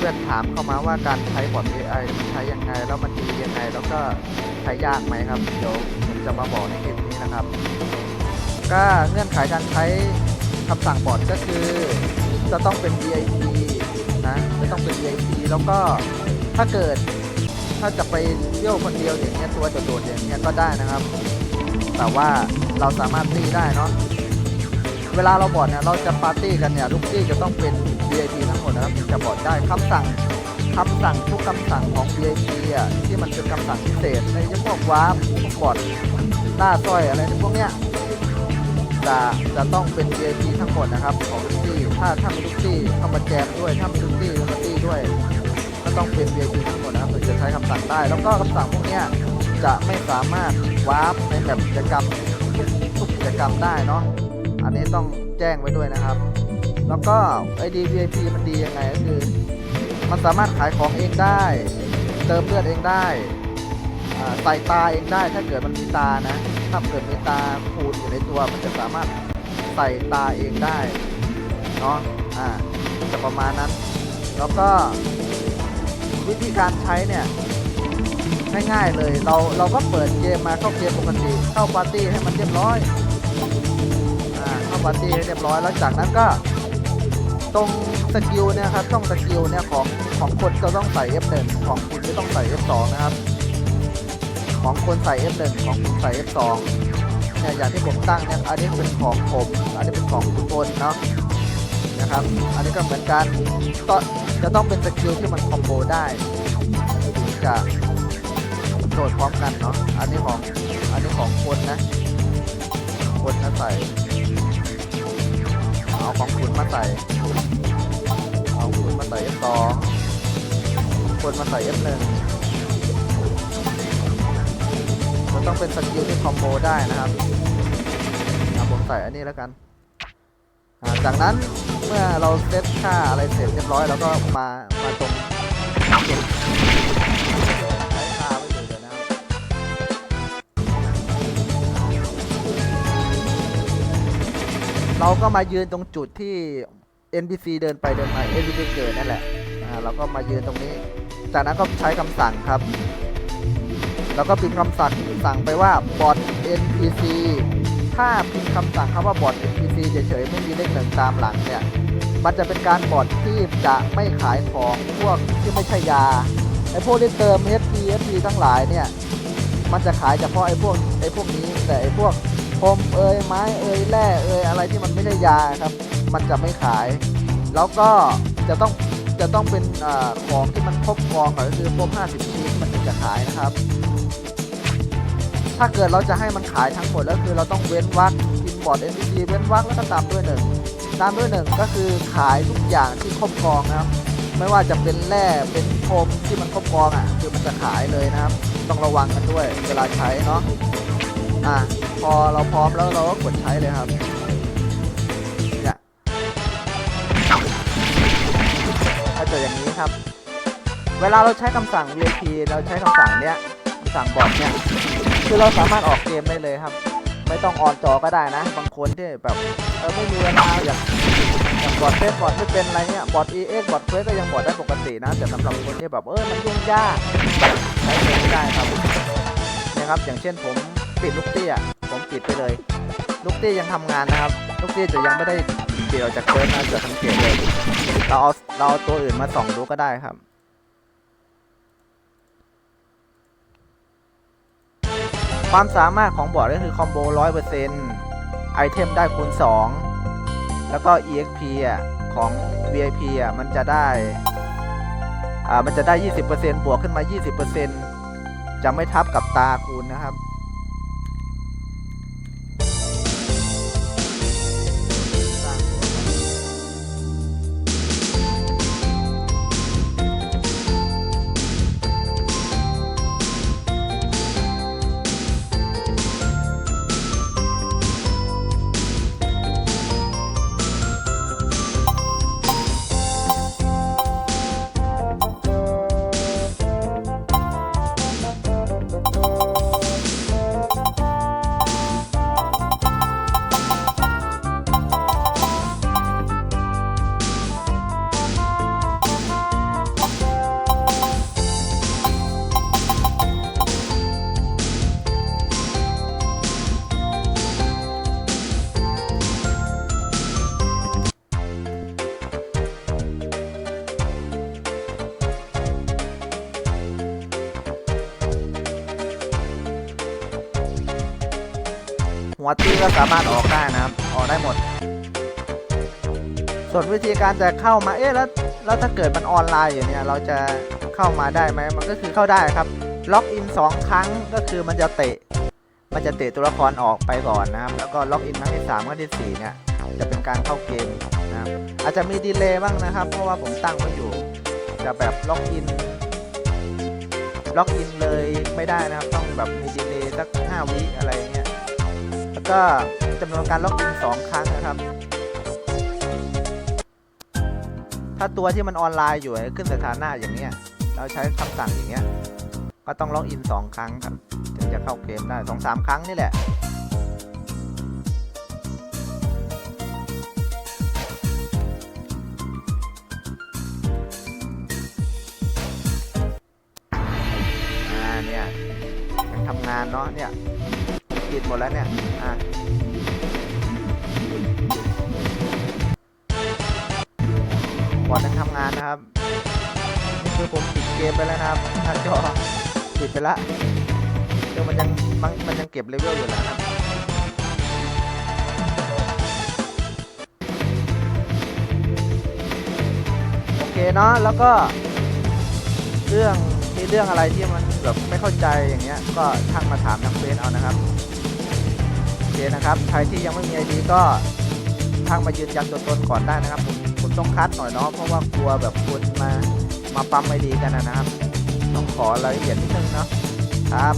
พื่อนๆถามเข้ามาว่าการใช้บอท AI ใช้ยังไง แล้วมันดียังไง แล้วก็ใช้ยากไหมครับ เดี๋ยวผมจะมาบอกในคลิปนี้นะครับ ก็เงื่อนไขการใช้คำสั่งบอทก็คือจะต้องเป็น VIP นะจะต้องเป็น VIP แล้วก็ถ้าเกิดถ้าจะไปเที่ยวคนเดียวอย่างเงี้ยตัวโดดๆอย่างเงี้ยก็ได้นะครับ แต่ว่าเราสามารถตีได้เนาะเวลาเราบอดเนี่ยเราจะปาร์ตี้กันเนี่ยลูกตี้จะต้องเป็น VIP ทั้ง ดนะครับถึงจะบอดได้คำสั่งคำสั่งทุกคำสั่งของ VIP อะที่มันเป็นคำสั่งพิเศษในพวกวาร์ปกบอดหน้าสร้อยอะไรพวกเนี้ยจะจะต้องเป็น VIP ทั้งหมดนะครับของลูกตี้ถ้าถ้ามีลูกตี้เข้ามาแจมด้วยถ้ามีลูกตี้เข้ามาตี้ด้วยก็ต้องเป็น VIP ทั้งหมดนะครับถึงจะใช้คำสั่งได้ แล้วก็คำสั่งพวกเนี้ยจะไม่สามารถวาร์ปในแบบกิจกรรมทุกกิจกรรมได้เนาะอันนี้ต้องแจ้งไว้ด้วยนะครับ แล้วก็ ID VIP มันดียังไงก็คือ มันสามารถขายของเองได้ เติมเลือดเองได้ใส่ตาเองได้ถ้าเกิดมันมีตานะ ถ้าเกิดมีตาคูณอยู่ในตัว มันจะสามารถใส่ตาเองได้เนาะอ่าจะประมาณนั้น แล้วก็วิธีการใช้เนี่ยง่ายๆเลยเราเราก็เปิดเกมมาเข้าเกมปกติเข้าปาร์ตี้ให้มันเรียบร้อยอ่าเข้าปาร์ตี้ให้เรียบร้อยแล้วจากนั้นก็ ตรงสกิลเนี่ยครับช่องสกิลเนี่ยของของคนก็ต้องใส่ F1 ของคุณก็ต้องใส่ F2 นะครับ ของคนใส่ F1 ของคุณใส่ F2 เนี่ยอย่างที่ผมตั้งเนี่ยอันนี้เป็นของผมอันนี้เป็นของคุณพลเนาะนะครับ อันนี้ก็เหมือนกันก็จะต้องเป็นสกิลที่มันคอมโบได้ถึงจะโดดพร้อมกันเนาะอันนี้ของอันนี้ของคนนะคนมาใส่ เอาของคุณมาใส่เอาคุณมาใส่ F2 คนมาใส่ F1 จะต้องเป็นสกิลที่คอมโบได้นะครับอะผมใส่อันนี้แล้วกันจากนั้นเมื่อเราเซตค่าอะไรเสร็จเรียบร้อย แล้วก็มามาตรง เราก็มายืนตรงจุดที่ NPC เดินไปเดินมา NPC เกิดนั่นแหละอ่าเราก็มายืนตรงนี้ จากนั้นก็ใช้คำสั่งครับ แล้วก็พิมพ์คำสั่งสั่งไปว่าบอท NPC ถ้าพิมพ์คำสั่งคำว่าบอท NPC เฉยๆไม่มีเลขหนึ่งตามหลังเนี่ยมันจะเป็นการบอทที่จะไม่ขายของพวกที่ไม่ใช่ยาไอ้พวกที่เติม SP SP ทั้งหลายเนี่ย มันจะขายเฉพาะไอ้พวกไอ้พวกนี้แต่ไอ้พวก พรมเอยไม้เอยแร่เอยอะไรที่มันไม่ใช่ยาครับ มันจะไม่ขาย แล้วก็จะต้องจะต้องเป็นอของที่มันครบกองก่อนก็คือครบ50 ชิ้นมันถึงจะขายนะครับ ถ้าเกิดเราจะให้มันขายทั้งหมดแล้วคือเราต้องเว้นวรรคพิมพ์บอร์ด NPC เว้นวรรคแล้วก็ตามด้วยหนึ่งตามด้วยหนึ่งก็คือขายทุกอย่างที่ครบกองนะครับ ไม่ว่าจะเป็นแร่เป็นพรมที่มันครบกองอะ คือมันจะขายเลยนะครับ ต้องระวังกันด้วยเวลาใช้เนาะ อะพอเราพร้อมแล้วเราก็กดใช้เลยครับเนี่ยก็จะอย่างนี้ครับ เวลาเราใช้คำสั่ง VIP เราใช้คำสั่งเนี้ยคำสั่งบอทเนี่ยคือเราสามารถออกเกมได้เลยครับ ไม่ต้องออนจอก็ได้นะ บางคนที่แบบเออไม่มีเวลาอยากอยากบอทเฟซบอทไม่เป็นอะไรเนี่ยบอท EX บอทเฟซก็ยังบอทได้ปกตินะแต่สำหรับคนที่แบบเออมันยุ่งยากใช้เองไม่ได้ครับนี่ยครับอย่างเช่นผม ปิดลูกเตี้ยผมปิดไปเลย ลูกเตี้ยยังทำงานนะครับ ลูกเตี้ยจะยังไม่ได้เปลี่ยนออกจากเฟิร์สนะจะสังเกตเลยเราเอาเราเอาตัวอื่นมาส่องดูก็ได้ครับความสามารถของบอร์ดก็คือคอมโบ100%ไอเทมได้คูณ 2 แล้วก็ EXP อะของ VIP อะมันจะได้อ่ามันจะได้ 20%บวกขึ้นมา 20%จะไม่ทับกับตาคูณนะครับ หัวตี้ก็สามารถออกได้นะครับ ออกได้หมด ส่วนวิธีการจะเข้ามา เอ๊ะ แล้ว แล้วถ้าเกิดมันออนไลน์อยู่เนี่ยเราจะเข้ามาได้ไหม มันก็คือเข้าได้ครับ ล็อกอินสองครั้ง ก็คือมันจะเตะ มันจะเตะตัวละครออกไปก่อนนะครับ แล้วก็ล็อกอินครั้งที่3ครั้งที่4เนี่ย จะเป็นการเข้าเกมนะครับ อาจจะมีดีเลย์บ้างนะครับ เพราะว่าผมตั้งไว้อยู่ จะแบบล็อกอินล็อกอินเลยไม่ได้นะครับ ต้องแบบมีดีเลย์สัก5วิอะไรเงี้ย ก็จำนวนการล็อกอิน 2 ครั้งนะครับ ถ้าตัวที่มันออนไลน์อยู่ขึ้นสถานะอย่างเนี้ย เราใช้คำสั่งอย่างเงี้ย ก็ต้องล็อกอิน 2 ครั้งครับ ถึงจะเข้าเกมได้สองสามครั้งนี่แหละอ่าเนี่ยยังทำงานเนาะเนี่ย ปิดหมดแล้วเนี่ย อะบอร์ดยังทำงานนะครับคือผมปิดเกมไปแล้วนะครับหน้าจอปิดไปละเดี๋ยวมันยังมันมันยังเก็บเลเวลอยู่แล้วครับโอเคเนาะแล้วก็ เรื่องมีเรื่องอะไรที่มันแบบไม่เข้าใจอย่างเงี้ย ก็ทักมาถามทางเฟซเอานะครับ เคนะครับ ใครที่ยังไม่มีไอดีก็ทักมายืนยันตัวตนก่อนได้นะครับ ผมผมต้องคัดหน่อยเนาะเพราะว่ากลัวแบบคนมามาปั๊มไอดีกันนะครับ ต้องขอรายละเอียดนิดนึงเนาะครับ